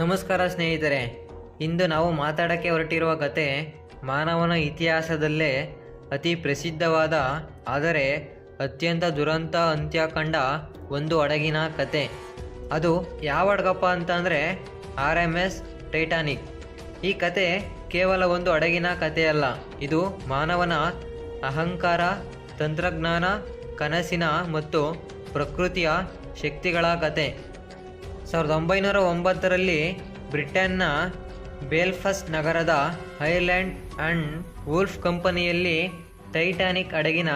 ನಮಸ್ಕಾರ ಸ್ನೇಹಿತರೆ. ಇಂದು ನಾವು ಮಾತಾಡೋಕ್ಕೆ ಹೊರಟಿರುವ ಕತೆ ಮಾನವನ ಇತಿಹಾಸದಲ್ಲೇ ಅತಿ ಪ್ರಸಿದ್ಧವಾದ, ಆದರೆ ಅತ್ಯಂತ ದುರಂತ ಅಂತ್ಯ ಕಂಡ ಒಂದು ಹಡಗಿನ ಕತೆ. ಅದು ಯಾವ ಹಡಗಪ್ಪ ಅಂತಂದರೆ ಆರ್ ಎಂ ಎಸ್ ಟೈಟಾನಿಕ್. ಈ ಕತೆ ಕೇವಲ ಒಂದು ಹಡಗಿನ ಕಥೆಯಲ್ಲ ಇದು ಮಾನವನ ಅಹಂಕಾರ, ತಂತ್ರಜ್ಞಾನ, ಕನಸಿನ ಮತ್ತು ಪ್ರಕೃತಿಯ ಶಕ್ತಿಗಳ ಕತೆ. ಸಾವಿರದ ಒಂಬೈನೂರ ಒಂಬತ್ತರಲ್ಲಿ ಬ್ರಿಟನ್ನ ಬೇಲ್ಫಸ್ಟ್ ನಗರದ ಐಲ್ಯಾಂಡ್ ಅಂಡ್ ವೂಲ್ಫ್ ಕಂಪನಿಯಲ್ಲಿ ಟೈಟಾನಿಕ್ ಹಡಗಿನ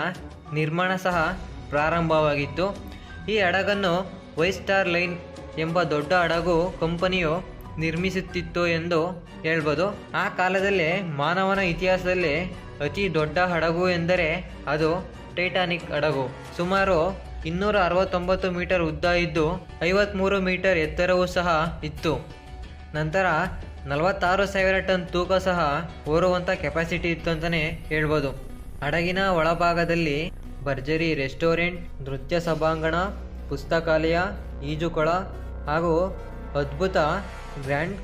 ನಿರ್ಮಾಣ ಸಹ ಪ್ರಾರಂಭವಾಗಿತ್ತು. ಈ ಹಡಗನ್ನು ವೈಸ್ಟಾರ್ ಲೈನ್ ಎಂಬ ದೊಡ್ಡ ಹಡಗು ಕಂಪನಿಯು ನಿರ್ಮಿಸುತ್ತಿತ್ತು ಎಂದು ಹೇಳ್ಬೋದು. ಆ ಕಾಲದಲ್ಲಿ ಮಾನವನ ಇತಿಹಾಸದಲ್ಲಿ ಅತಿ ದೊಡ್ಡ ಹಡಗು ಎಂದರೆ ಅದು ಟೈಟಾನಿಕ್ ಹಡಗು. ಸುಮಾರು ಇನ್ನೂರ ಅರವತ್ತೊಂಬತ್ತು ಮೀಟರ್ ಉದ್ದ ಇದ್ದು ಐವತ್ತ್ಮೂರು ಮೀಟರ್ ಎತ್ತರವೂ ಸಹ ಇತ್ತು. ನಂತರ ನಲವತ್ತಾರು ಸಾವಿರ ಟನ್ ತೂಕ ಸಹ ಓರುವಂಥ ಕೆಪಾಸಿಟಿ ಇತ್ತು ಅಂತಲೇ ಹೇಳ್ಬೋದು. ಹಡಗಿನ ಒಳಭಾಗದಲ್ಲಿ ಭರ್ಜರಿ ರೆಸ್ಟೋರೆಂಟ್, ನೃತ್ಯ ಸಭಾಂಗಣ, ಪುಸ್ತಕಾಲಯ, ಈಜುಕೊಳ ಹಾಗೂ ಅದ್ಭುತ ಗ್ರ್ಯಾಂಡ್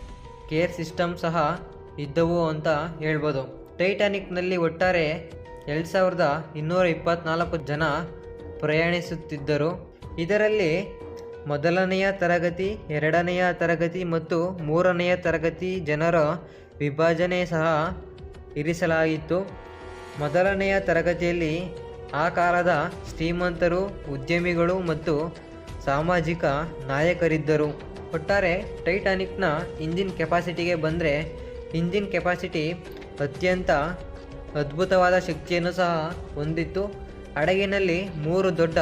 ಕೇರ್ ಸಿಸ್ಟಮ್ ಸಹ ಇದ್ದವು ಅಂತ ಹೇಳ್ಬೋದು. ಟೈಟಾನಿಕ್ನಲ್ಲಿ ಒಟ್ಟಾರೆ ಎರಡು ಸಾವಿರದ ಇನ್ನೂರ ಇಪ್ಪತ್ನಾಲ್ಕು ಜನ ಪ್ರಯಾಣಿಸುತ್ತಿದ್ದರು. ಇದರಲ್ಲಿ ಮೊದಲನೆಯ ತರಗತಿ, ಎರಡನೆಯ ತರಗತಿ ಮತ್ತು ಮೂರನೆಯ ತರಗತಿ ಜನರ ವಿಭಜನೆ ಸಹ ಇರಿಸಲಾಗಿತ್ತು ಮೊದಲನೆಯ ತರಗತಿಯಲ್ಲಿ ಆ ಕಾಲದ ಶ್ರೀಮಂತರು, ಉದ್ಯಮಿಗಳು ಮತ್ತು ಸಾಮಾಜಿಕ ನಾಯಕರಿದ್ದರು. ಒಟ್ಟಾರೆ ಟೈಟಾನಿಕ್ನ ಇಂಜಿನ್ ಕೆಪಾಸಿಟಿಗೆ ಬಂದರೆ ಇಂಜಿನ್ ಕೆಪಾಸಿಟಿ ಅತ್ಯಂತ ಅದ್ಭುತವಾದ ಶಕ್ತಿಯನ್ನು ಸಹ ಹೊಂದಿತ್ತು. ಹಡಗಿನಲ್ಲಿ ಮೂರು ದೊಡ್ಡ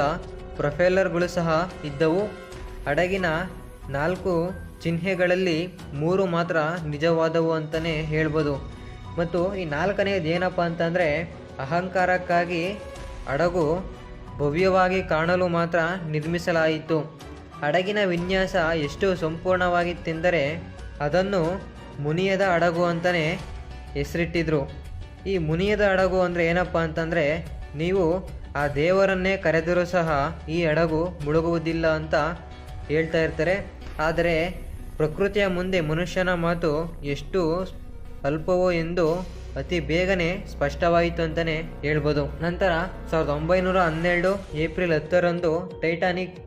ಪ್ರೊಫೆಲ್ಲರ್ಗಳು ಸಹ ಇದ್ದವು. ಹಡಗಿನ ನಾಲ್ಕು ಚಿಹ್ನೆಗಳಲ್ಲಿ ಮೂರು ಮಾತ್ರ ನಿಜವಾದವು ಅಂತಲೇ ಹೇಳ್ಬೋದು. ಮತ್ತು ಈ ನಾಲ್ಕನೆಯದು ಏನಪ್ಪ ಅಂತಂದರೆ, ಅಹಂಕಾರಕ್ಕಾಗಿ ಹಡಗು ಭವ್ಯವಾಗಿ ಕಾಣಲು ಮಾತ್ರ ನಿರ್ಮಿಸಲಾಯಿತು. ಹಡಗಿನ ವಿನ್ಯಾಸ ಎಷ್ಟು ಸಂಪೂರ್ಣವಾಗಿತ್ತೆಂದರೆ ಅದನ್ನು ಮುನಿಯದ ಹಡಗು ಅಂತಲೇ ಹೆಸರಿಟ್ಟಿದ್ರು. ಈ ಮುನಿಯದ ಹಡಗು ಅಂದರೆ ಏನಪ್ಪ ಅಂತಂದರೆ, ನೀವು ಆ ದೇವರನ್ನೇ ಕರೆದರೂ ಸಹ ಈ ಹಡಗು ಮುಳುಗುವುದಿಲ್ಲ ಅಂತ ಹೇಳ್ತಾ ಇರ್ತಾರೆ. ಆದರೆ ಪ್ರಕೃತಿಯ ಮುಂದೆ ಮನುಷ್ಯನ ಮಾತು ಎಷ್ಟು ಅಲ್ಪವೋ ಎಂದು ಅತಿ ಬೇಗನೆ ಸ್ಪಷ್ಟವಾಯಿತು ಅಂತಲೇ ಹೇಳ್ಬೋದು. ನಂತರ ಸಾವಿರದ ಒಂಬೈನೂರ ಹನ್ನೆರಡು ಏಪ್ರಿಲ್ ಹತ್ತರಂದು ಟೈಟಾನಿಕ್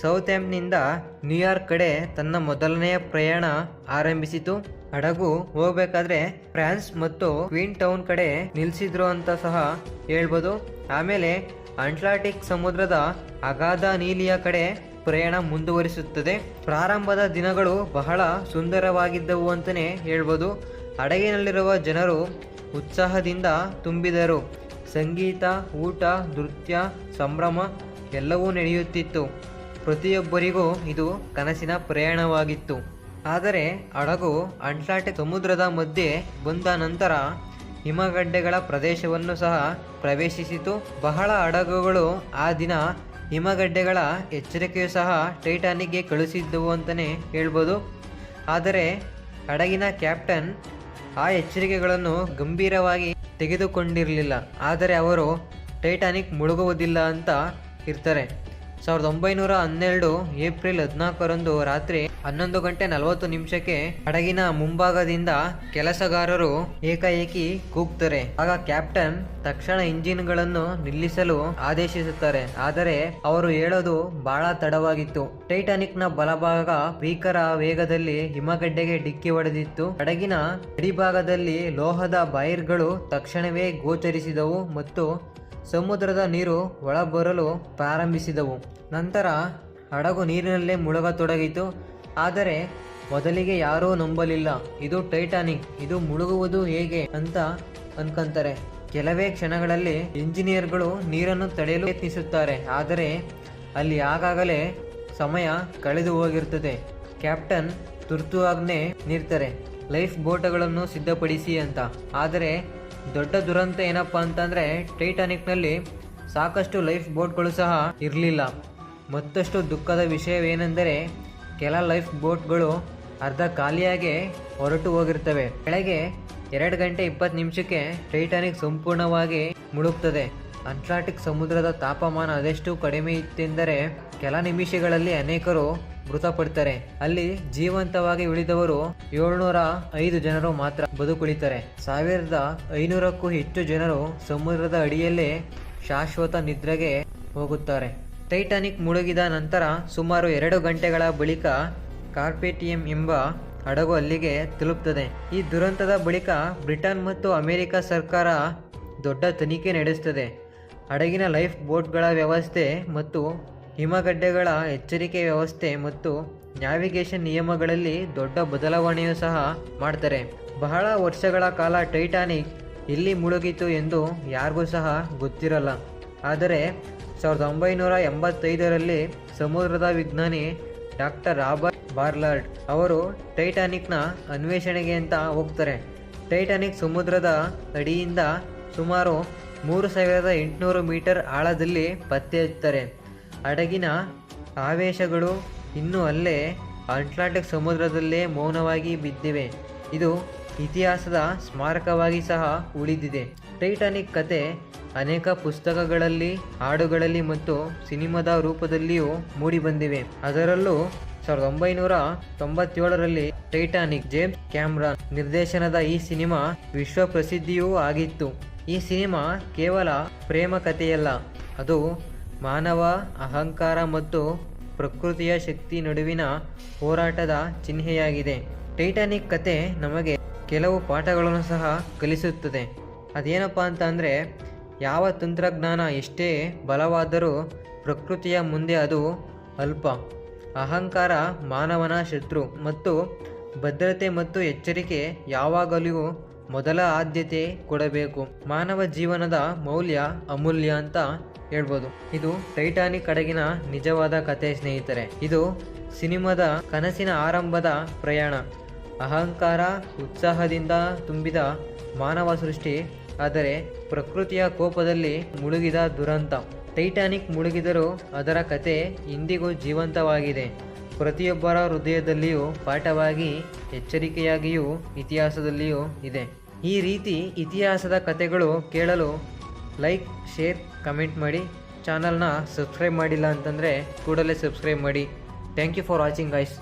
ಸೌತ್ ಆ್ಯಂಪ್ನಿಂದ ನ್ಯೂಯಾರ್ಕ್ ಕಡೆ ತನ್ನ ಮೊದಲನೆಯ ಪ್ರಯಾಣ ಆರಂಭಿಸಿತು. ಹಡಗು ಹೋಗಬೇಕಾದ್ರೆ ಫ್ರಾನ್ಸ್ ಮತ್ತು ಕ್ವೀನ್ ಟೌನ್ ಕಡೆ ನಿಲ್ಲಿಸಿದ್ರು ಅಂತ ಸಹ ಹೇಳ್ಬೋದು. ಆಮೇಲೆ ಅಂಟ್ಲಾಂಟಿಕ್ ಸಮುದ್ರದ ಅಗಾಧ ನೀಲಿಯ ಕಡೆ ಪ್ರಯಾಣ ಮುಂದುವರಿಸುತ್ತದೆ. ಪ್ರಾರಂಭದ ದಿನಗಳು ಬಹಳ ಸುಂದರವಾಗಿದ್ದವು ಅಂತಲೇ ಹೇಳ್ಬೋದು. ಹಡಗಿನಲ್ಲಿರುವ ಜನರು ಉತ್ಸಾಹದಿಂದ ತುಂಬಿದರು. ಸಂಗೀತ, ಊಟ, ನೃತ್ಯ, ಸಂಭ್ರಮ ಎಲ್ಲವೂ ನಡೆಯುತ್ತಿತ್ತು. ಪ್ರತಿಯೊಬ್ಬರಿಗೂ ಇದು ಕನಸಿನ ಪ್ರಯಾಣವಾಗಿತ್ತು. ಆದರೆ ಹಡಗು ಅಂಟ್ಲಾಂಟಿಕ್ ಸಮುದ್ರದ ಮಧ್ಯೆ ಬಂದ ನಂತರ ಹಿಮಗಡ್ಡೆಗಳ ಪ್ರದೇಶವನ್ನು ಸಹ ಪ್ರವೇಶಿಸಿತು. ಬಹಳ ಹಡಗುಗಳು ಆ ದಿನ ಹಿಮಗಡ್ಡೆಗಳ ಎಚ್ಚರಿಕೆಯು ಸಹ ಟೈಟಾನಿಕ್ಗೆ ಕಳುಹಿಸಿದ್ದವು ಅಂತಲೇ ಹೇಳ್ಬೋದು. ಆದರೆ ಹಡಗಿನ ಕ್ಯಾಪ್ಟನ್ ಆ ಎಚ್ಚರಿಕೆಗಳನ್ನು ಗಂಭೀರವಾಗಿ ತೆಗೆದುಕೊಂಡಿರಲಿಲ್ಲ. ಆದರೆ ಅವರು ಟೈಟಾನಿಕ್ ಮುಳುಗುವುದಿಲ್ಲ ಅಂತ ಇರ್ತಾರೆ. ಸಾವಿರದ ಒಂಬೈನೂರ ಹನ್ನೆರಡು ಏಪ್ರಿಲ್ ಹದಿನಾಲ್ಕರಂದು ರಾತ್ರಿ ಹನ್ನೊಂದು ಗಂಟೆ ನಲವತ್ತು ನಿಮಿಷಕ್ಕೆ ಹಡಗಿನ ಮುಂಭಾಗದಿಂದ ಕೆಲಸಗಾರರು ಏಕಾಏಕಿ ಕೂಗ್ತಾರೆ. ಆಗ ಕ್ಯಾಪ್ಟನ್ ತಕ್ಷಣ ಇಂಜಿನ್ಗಳನ್ನು ನಿಲ್ಲಿಸಲು ಆದೇಶಿಸುತ್ತಾರೆ. ಆದರೆ ಅವರು ಹೇಳೋದು ಬಹಳ ತಡವಾಗಿತ್ತು. ಟೈಟಾನಿಕ್ನ ಬಲಭಾಗ ಭೀಕರ ವೇಗದಲ್ಲಿ ಹಿಮಗಡ್ಡೆಗೆ ಡಿಕ್ಕಿ ಹೊಡೆದಿತ್ತು. ಹಡಗಿನ ಅಡಿಭಾಗದಲ್ಲಿ ಲೋಹದ ಬೈರ್ಗಳು ತಕ್ಷಣವೇ ಗೋಚರಿಸಿದವು ಮತ್ತು ಸಮುದ್ರದ ನೀರು ಒಳಬರಲು ಪ್ರಾರಂಭಿಸಿದವು. ನಂತರ ಹಡಗು ನೀರಿನಲ್ಲೇ ಮುಳುಗತೊಡಗಿತು. ಆದರೆ ಮೊದಲಿಗೆ ಯಾರೂ ನಂಬಲಿಲ್ಲ. ಇದು ಟೈಟಾನಿಕ್, ಇದು ಮುಳುಗುವುದು ಹೇಗೆ ಅಂತ ಅನ್ಕೊಂತಾರೆ. ಕೆಲವೇ ಕ್ಷಣಗಳಲ್ಲಿ ಇಂಜಿನಿಯರ್ಗಳು ನೀರನ್ನು ತಡೆಯಲು ಯತ್ನಿಸುತ್ತಾರೆ ಆದರೆ ಅಲ್ಲಿ ಆಗಾಗಲೇ ಸಮಯ ಕಳೆದು ಹೋಗಿರುತ್ತದೆ. ಕ್ಯಾಪ್ಟನ್ ತುರ್ತು ಆಜ್ಞೆ ಲೈಫ್ ಬೋಟ್ಗಳನ್ನು ಸಿದ್ಧಪಡಿಸಿ ಅಂತ. ಆದರೆ ದೊಡ್ಡ ದುರಂತ ಏನಪ್ಪ ಅಂತಂದರೆ ಟೈಟಾನಿಕ್ನಲ್ಲಿ ಸಾಕಷ್ಟು ಲೈಫ್ ಬೋಟ್ಗಳು ಸಹ ಇರಲಿಲ್ಲ. ಮತ್ತಷ್ಟು ದುಃಖದ ವಿಷಯವೇನೆಂದರೆ ಕೆಲ ಲೈಫ್ ಬೋಟ್ಗಳು ಅರ್ಧ ಖಾಲಿಯಾಗಿ ಹೊರಟು ಹೋಗಿರ್ತವೆ. ಬೆಳಗ್ಗೆ ಎರಡು ಗಂಟೆ ಇಪ್ಪತ್ತು ನಿಮಿಷಕ್ಕೆ ಟೈಟಾನಿಕ್ ಸಂಪೂರ್ಣವಾಗಿ ಮುಳುಗ್ತದೆ. ಅಂಟ್ಲಾಂಟಿಕ್ ಸಮುದ್ರದ ತಾಪಮಾನ ಅದೆಷ್ಟು ಕಡಿಮೆ ಇತ್ತೆಂದರೆ ಕೆಲ ನಿಮಿಷಗಳಲ್ಲಿ ಅನೇಕರು ಮೃತಪಡ್ತಾರೆ. ಅಲ್ಲಿ ಜೀವಂತವಾಗಿ ಉಳಿದವರು ಏಳ್ನೂರ ಐದು ಜನರು ಮಾತ್ರ ಬದುಕುಳಿತಾರೆ. ಸಾವಿರದ ಐನೂರಕ್ಕೂ ಹೆಚ್ಚು ಜನರು ಸಮುದ್ರದ ಅಡಿಯಲ್ಲೇ ಶಾಶ್ವತ ನಿದ್ರೆಗೆ ಹೋಗುತ್ತಾರೆ. ಟೈಟಾನಿಕ್ ಮುಳುಗಿದ ನಂತರ ಸುಮಾರು ಎರಡು ಗಂಟೆಗಳ ಬಳಿಕ ಕಾರ್ಪೇಟಿಯಂ ಎಂಬ ಹಡಗು ಅಲ್ಲಿಗೆ ತಲುಪ್ತದೆ. ಈ ದುರಂತದ ಬಳಿಕ ಬ್ರಿಟನ್ ಮತ್ತು ಅಮೆರಿಕ ಸರ್ಕಾರ ದೊಡ್ಡ ತನಿಖೆ ನಡೆಸುತ್ತದೆ. ಹಡಗಿನ ಲೈಫ್ ಬೋಟ್ಗಳ ವ್ಯವಸ್ಥೆ ಮತ್ತು ಹಿಮಗಡ್ಡೆಗಳ ಎಚ್ಚರಿಕೆ ವ್ಯವಸ್ಥೆ ಮತ್ತು ನ್ಯಾವಿಗೇಷನ್ ನಿಯಮಗಳಲ್ಲಿ ದೊಡ್ಡ ಬದಲಾವಣೆಯೂ ಸಹ ಮಾಡ್ತಾರೆ. ಬಹಳ ವರ್ಷಗಳ ಕಾಲ ಟೈಟಾನಿಕ್ ಎಲ್ಲಿ ಮುಳುಗಿತು ಎಂದು ಯಾರಿಗೂ ಸಹ ಗೊತ್ತಿರಲ್ಲ. ಆದರೆ ಸಾವಿರದ ಒಂಬೈನೂರ ಎಂಬತ್ತೈದರಲ್ಲಿ ಸಮುದ್ರದ ವಿಜ್ಞಾನಿ ಡಾಕ್ಟರ್ ರಾಬರ್ಟ್ ಬಾರ್ಲರ್ಡ್ ಅವರು ಟೈಟಾನಿಕ್ನ ಅನ್ವೇಷಣೆಗೆ ಅಂತ ಹೋಗ್ತಾರೆ. ಟೈಟಾನಿಕ್ ಸಮುದ್ರದ ಅಡಿಯಿಂದ ಸುಮಾರು ಮೂರು ಸಾವಿರದ ಎಂಟುನೂರು ಮೀಟರ್ ಆಳದಲ್ಲಿ ಪತ್ತೆ ಹಚ್ತಾರೆ ಹಡಗಿನ ಆವೇಶಗಳು ಇನ್ನೂ ಅಲ್ಲೇ ಅಟ್ಲಾಂಟಿಕ್ ಸಮುದ್ರದಲ್ಲೇ ಮೌನವಾಗಿ ಬಿದ್ದಿವೆ. ಇದು ಇತಿಹಾಸದ ಸ್ಮಾರಕವಾಗಿ ಸಹ ಉಳಿದಿದೆ. ಟೈಟಾನಿಕ್ ಕತೆ ಅನೇಕ ಪುಸ್ತಕಗಳಲ್ಲಿ, ಹಾಡುಗಳಲ್ಲಿ ಮತ್ತು ಸಿನಿಮಾದ ರೂಪದಲ್ಲಿಯೂ ಮೂಡಿಬಂದಿವೆ. ಅದರಲ್ಲೂ ಸಾವಿರದ ಒಂಬೈನೂರ ತೊಂಬತ್ತೇಳರಲ್ಲಿ ಟೈಟಾನಿಕ್ ಜೇಮ್ಸ್ ಕ್ಯಾಮ್ರಾನ್ ನಿರ್ದೇಶನದ ಈ ಸಿನಿಮಾ ವಿಶ್ವ ಪ್ರಸಿದ್ಧಿಯೂ ಆಗಿತ್ತು. ಈ ಸಿನಿಮಾ ಕೇವಲ ಪ್ರೇಮ ಕಥೆಯಲ್ಲ, ಅದು ಮಾನವ, ಅಹಂಕಾರ ಮತ್ತು ಪ್ರಕೃತಿಯ ಶಕ್ತಿ ನಡುವಿನ ಹೋರಾಟದ ಚಿಹ್ನೆಯಾಗಿದೆ. ಟೈಟಾನಿಕ್ ಕತೆ ನಮಗೆ ಕೆಲವು ಪಾಠಗಳನ್ನು ಸಹ ಕಲಿಸುತ್ತದೆ. ಅದೇನಪ್ಪ ಅಂತ ಅಂದರೆ, ಯಾವ ತಂತ್ರಜ್ಞಾನ ಎಷ್ಟೇ ಬಲವಾದರೂ ಪ್ರಕೃತಿಯ ಮುಂದೆ ಅದು ಅಲ್ಪ. ಅಹಂಕಾರ ಮಾನವನ ಶತ್ರು ಮತ್ತು ಭದ್ರತೆ ಮತ್ತು ಎಚ್ಚರಿಕೆ ಯಾವಾಗಲೂ ಮೊದಲ ಆದ್ಯತೆ ಕೊಡಬೇಕು. ಮಾನವ ಜೀವನದ ಮೌಲ್ಯ ಅಮೂಲ್ಯ ಅಂತ ಹೇಳ್ಬೋದು. ಇದು ಟೈಟಾನಿಕ್ ಕಡೆಗಿನ ನಿಜವಾದ ಕತೆ ಸ್ನೇಹಿತರೆ. ಇದು ಸಿನಿಮಾದ ಕನಸಿನ ಆರಂಭದ ಪ್ರಯಾಣ. ಅಹಂಕಾರ, ಉತ್ಸಾಹದಿಂದ ತುಂಬಿದ ಮಾನವ ಸೃಷ್ಟಿ, ಆದರೆ ಪ್ರಕೃತಿಯ ಕೋಪದಲ್ಲಿ ಮುಳುಗಿದ ದುರಂತ. ಟೈಟಾನಿಕ್ ಮುಳುಗಿದರೂ ಅದರ ಕತೆ ಇಂದಿಗೂ ಜೀವಂತವಾಗಿದೆ. ಪ್ರತಿಯೊಬ್ಬರ ಹೃದಯದಲ್ಲಿಯೂ ಪಾಠವಾಗಿ, ಎಚ್ಚರಿಕೆಯಾಗಿಯೂ ಇತಿಹಾಸದಲ್ಲಿಯೂ ಇದೆ. ಈ ರೀತಿ ಇತಿಹಾಸದ ಕತೆಗಳು ಕೇಳಲು ಲೈಕ್, ಶೇರ್, ಕಮೆಂಟ್ ಮಾಡಿ. ಚಾನಲ್ನ ಸಬ್ಸ್ಕ್ರೈಬ್ ಮಾಡಿಲ್ಲ ಅಂತಂದರೆ ಕೂಡಲೇ ಸಬ್ಸ್ಕ್ರೈಬ್ ಮಾಡಿ. Thank you for watching guys